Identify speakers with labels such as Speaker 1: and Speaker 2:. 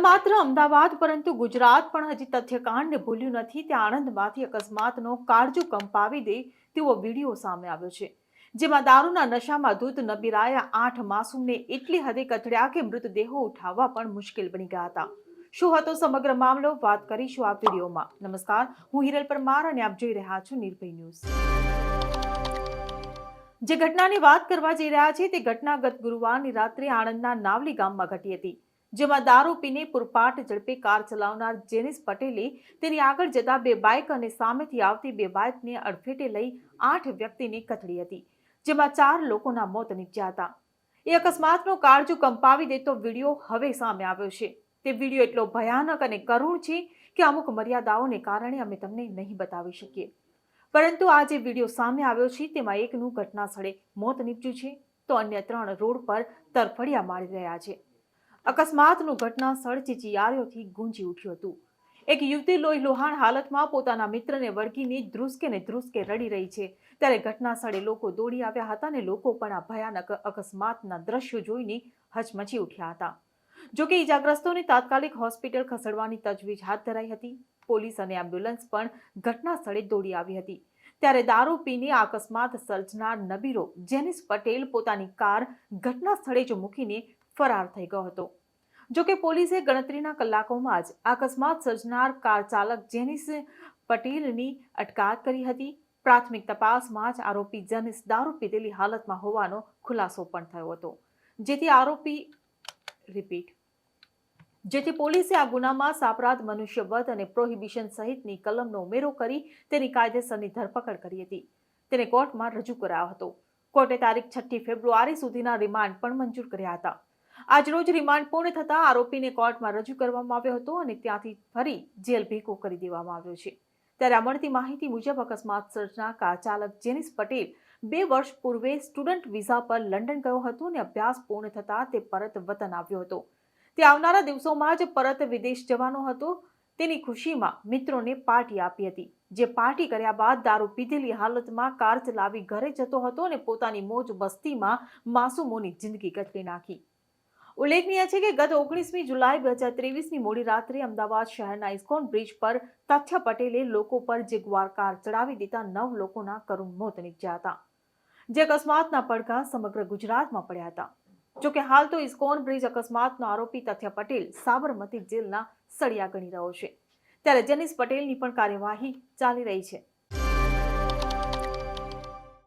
Speaker 1: માત્ર અમદાવાદ, પરંતુ ગુજરાત પણ હજી તથ્યકાંડને ભૂલ્યું નથી. ત્યાં આણંદમાંથી અકસ્માતનો કાળજો કંપાવી દે તેવો વીડિયો સામે આવ્યો છે. જેમાં દારૂના નશામાં ધૂત નબીરાયા આઠ માસૂમને એટલી હદે કચડ્યા કે મૃતદેહો ઉઠાવવા પણ મુશ્કેલ બની ગયા હતા. શું હતો સમગ્ર મામલો? વાત કરીશું આ વિડીયોમાં. નમસ્કાર. હું હિરલ પરમાર અને આપ જોઈ રહ્યા છો નિર્ભય ન્યૂઝ. જે ઘટનાની વાત કરવા જઈ રહ્યા છે તે ઘટના ગત ગુરુવારની રાત્રે આણંદના નાવલી ગામમાં ઘટી હતી. જેમાં દારૂ પીને પૂરપાટ ઝડપે કાર ચલાવનાર જેનિસ પટેલે તેની આગળ જતા બે બાઇક અને સામેથી આવતી બે બાઇકને અડફેટે લઈ આઠ વ્યક્તિને કથળી હતી, જેમાં ચાર લોકોના મોત નીપજ્યા હતા. એ અકસ્માતનો કાળજુ કંપાવી દેતો વીડિયો હવે સામે આવ્યો છે. તે વીડિયો એટલો ભયાનક અને કરુણ છે કે અમુક મર્યાદાઓને કારણે અમે તમને નહીં બતાવી શકીએ. પરંતુ આ જે વીડિયો સામે આવ્યો છે, તેમાં એકનું ઘટના સ્થળે મોત નીપજ્યું છે, તો અન્ય ત્રણ રોડ પર તરફડિયા મારી રહ્યા છે. અકસ્માતનું ઘટના સ્થળ ચીચિયારીઓથી ગુંજી ઉઠ્યું હતું. એક યુવતી લોહી લોહાણ હાલતમાં પોતાના મિત્રને વળગીને ધ્રુસકે ને ધ્રુસકે રડી રહી છે. ત્યારે ઘટના સ્થળે લોકો દોડી આવ્યા હતા અને લોકો પણ આ ભયાનક અકસ્માતના દ્રશ્યો જોઈને હચમચી ઉઠ્યા હતા. જોકે ઈજાગ્રસ્તોને તાત્કાલિક હોસ્પિટલ ખસેડવાની તજવીજ હાથ ધરાઈ હતી. પોલીસ અને એમ્બ્યુલન્સ પણ ઘટના સ્થળે દોડી આવી હતી. ત્યારે દારૂ પીને અકસ્માત સર્જનાર નબીરો જેનિસ પટેલ પોતાની કાર ઘટના સ્થળે જ મૂકીને ફરાર થઈ ગયો હતો. જોકે પોલીસે ગણતરીના કલાકોમાં જ અકસ્માત સર્જનાર કાર ચાલક જેનિસ પટેલની અટકાયત કરી હતી. પ્રાથમિક તપાસમાં જ આરોપી જેનિસ દારૂ પીધેલી હાલતમાં હોવાનો ખુલાસો પણ થયો હતો. જેથી આરોપી રિપીટ. જેથી પોલીસે આ ગુનામાં સાપરાધ, મનુષ્યવધ અને પ્રોહિબિશન સહિતની કલમનો ઉમેરો કરી તેની કાયદેસરની ધરપકડ કરી હતી. તેને કોર્ટમાં રજૂ કરાયો હતો. કોર્ટે તારીખ છઠ્ઠી ફેબ્રુઆરી સુધીના રિમાન્ડ પણ મંજૂર કર્યા હતા. આજરોજ રિમાન્ડ પૂર્ણ થતાં આરોપીને કોર્ટમાં રજૂ કરવામાં આવ્યો હતો અને ત્યાંથી ફરી જેલ ભેગો કરી દેવામાં આવ્યો છે. ત્યારે મળતી માહિતી મુજબ અકસ્માત સર્જના કાર ચાલક જેનિસ પટેલ બે વર્ષ પૂર્વે સ્ટુડન્ટ વિઝા પર લંડન ગયો હતો અને અભ્યાસ પૂર્ણ થતાં તે પરત વતન આવ્યો હતો. તે આવનારા દિવસોમાં જ પરત વિદેશ જવાનો હતો. તેની ખુશીમાં મિત્રોને પાર્ટી આપી હતી. જે પાર્ટી કર્યા બાદ દારૂ પીધેલી હાલતમાં કાર ચલાવી ઘરે જતો હતો અને પોતાની મોજ મસ્તીમાં માસુમોની જિંદગી કચરી નાખી. ઉલ્લેખનીય છે કે ગત ઓગણીસમી જુલાઈ બે હજાર ત્રેવીસની મોડી રાત્રે અમદાવાદ શહેરના ઇસ્કોન બ્રિજ પર તથ્ય પટેલે લોકો પર જેગવાર કાર ચડાવી દેતા નવ લોકોના કરુણ મોત નીપજ્યા હતા, જે અકસ્માતના પડઘા સમગ્ર ગુજરાતમાં પડ્યા હતા. જોકે હાલ તો ઇસ્કોન બ્રિજ અકસ્માતનો આરોપી તથ્ય પટેલ સાબરમતી જેલના સળિયા ગણી રહ્યો છે. ત્યારે જેનિસ પટેલની પણ કાર્યવાહી ચાલી રહી છે.